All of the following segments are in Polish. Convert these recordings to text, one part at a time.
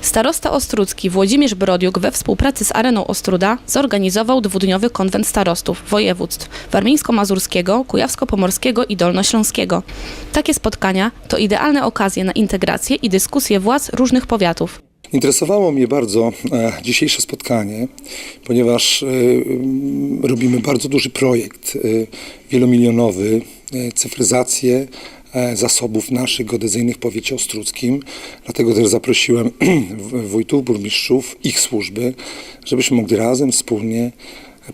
Starosta Ostrucki Włodzimierz Brodiuk we współpracy z Areną Ostruda zorganizował dwudniowy konwent starostów województw warmińsko-mazurskiego, kujawsko-pomorskiego i dolnośląskiego. Takie spotkania to idealne okazje na integrację i dyskusję władz różnych powiatów. Interesowało mnie bardzo e, dzisiejsze spotkanie, ponieważ e, robimy bardzo duży projekt e, wielomilionowy, cyfryzację zasobów naszych geodezyjnych powiecie ostruckim. Dlatego też zaprosiłem wójtów, burmistrzów, ich służby, żebyśmy mogli razem, wspólnie,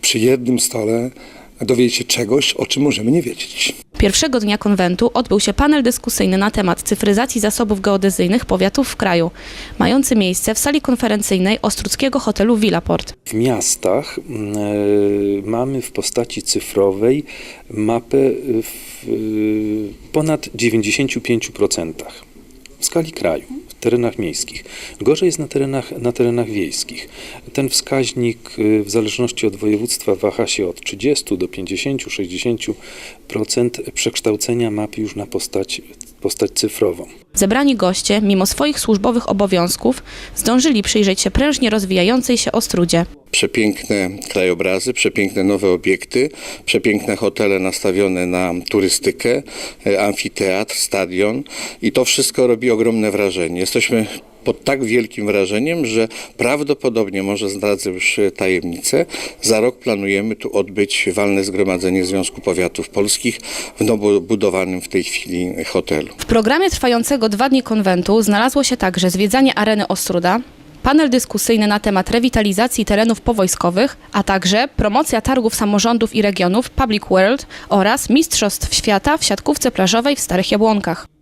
przy jednym stole dowiedzieć się czegoś, o czym możemy nie wiedzieć. Pierwszego dnia konwentu odbył się panel dyskusyjny na temat cyfryzacji zasobów geodezyjnych powiatów w kraju, mający miejsce w sali konferencyjnej Ostruckiego hotelu Villaport. W miastach mm, e, mamy w postaci cyfrowej mapę w e, ponad 95% w skali kraju, terenach miejskich. Gorzej jest na terenach, na terenach wiejskich. Ten wskaźnik e, w zależności od województwa waha się od 30 do 50-60% przekształcenia mapy już na postać, postać cyfrową. Zebrani goście, mimo swoich służbowych obowiązków, zdążyli przyjrzeć się prężnie rozwijającej się Ostrudzie. Przepiękne krajobrazy, przepiękne nowe obiekty, przepiękne hotele nastawione na turystykę, e, amfiteatr, stadion i to wszystko robi ogromne wrażenie. Jesteśmy pod tak wielkim wrażeniem, że prawdopodobnie, może zdradzę już e, tajemnicę, za rok planujemy tu odbyć walne zgromadzenie Związku Powiatów Polskich w nowo budowanym w tej chwili hotelu. W programie trwającego dwa dni konwentu znalazło się także zwiedzanie areny Ostruda, panel dyskusyjny na temat rewitalizacji terenów powojskowych, a także promocja targów samorządów i regionów Public World oraz Mistrzostw Świata w siatkówce plażowej w Starych Jabłonkach.